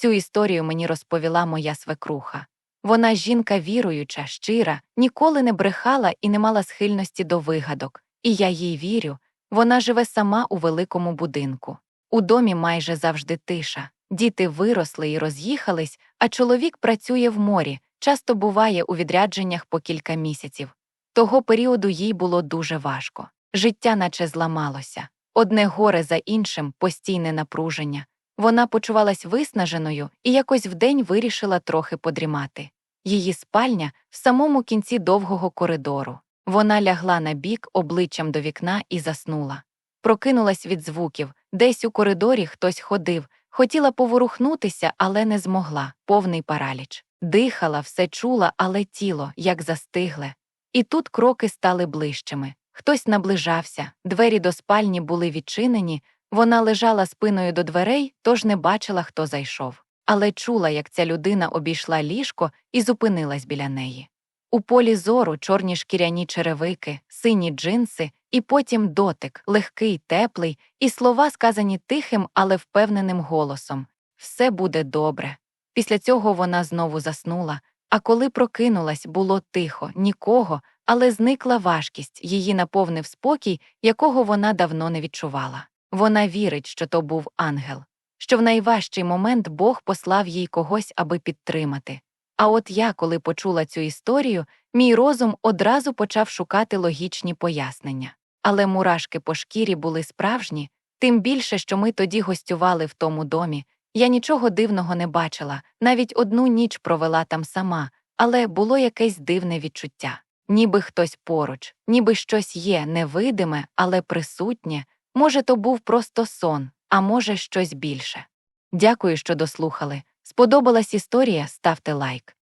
Цю історію мені розповіла моя свекруха. Вона жінка віруюча, щира, ніколи не брехала і не мала схильності до вигадок. І я їй вірю. Вона живе сама у великому будинку. У домі майже завжди тиша. Діти виросли і роз'їхались, а чоловік працює в морі, часто буває у відрядженнях по кілька місяців. Того періоду їй було дуже важко. Життя наче зламалося. Одне горе за іншим, постійне напруження. Вона почувалась виснаженою і якось вдень вирішила трохи подрімати. Її спальня в самому кінці довгого коридору. Вона лягла на бік обличчям до вікна і заснула. Прокинулась від звуків, десь у коридорі хтось ходив, хотіла поворухнутися, але не змогла, повний параліч. Дихала, все чула, але тіло, як застигле. І тут кроки стали ближчими. Хтось наближався, двері до спальні були відчинені, вона лежала спиною до дверей, тож не бачила, хто зайшов. Але чула, як ця людина обійшла ліжко і зупинилась біля неї. У полі зору чорні шкіряні черевики, сині джинси, і потім дотик, легкий, теплий, і слова, сказані тихим, але впевненим голосом Все буде добре. Після цього вона знову заснула, а коли прокинулась, було тихо, нікого, але зникла важкість, її наповнив спокій, якого вона давно не відчувала. Вона вірить, що то був ангел, що в найважчий момент Бог послав їй когось, аби підтримати. А от я, коли почула цю історію, мій розум одразу почав шукати логічні пояснення. Але мурашки по шкірі були справжні, тим більше, що ми тоді гостювали в тому домі. Я нічого дивного не бачила, навіть одну ніч провела там сама, але було якесь дивне відчуття. Ніби хтось поруч, ніби щось є невидиме, але присутнє. Може, то був просто сон, а може, щось більше. Дякую, що дослухали. Сподобалась історія, ставте лайк.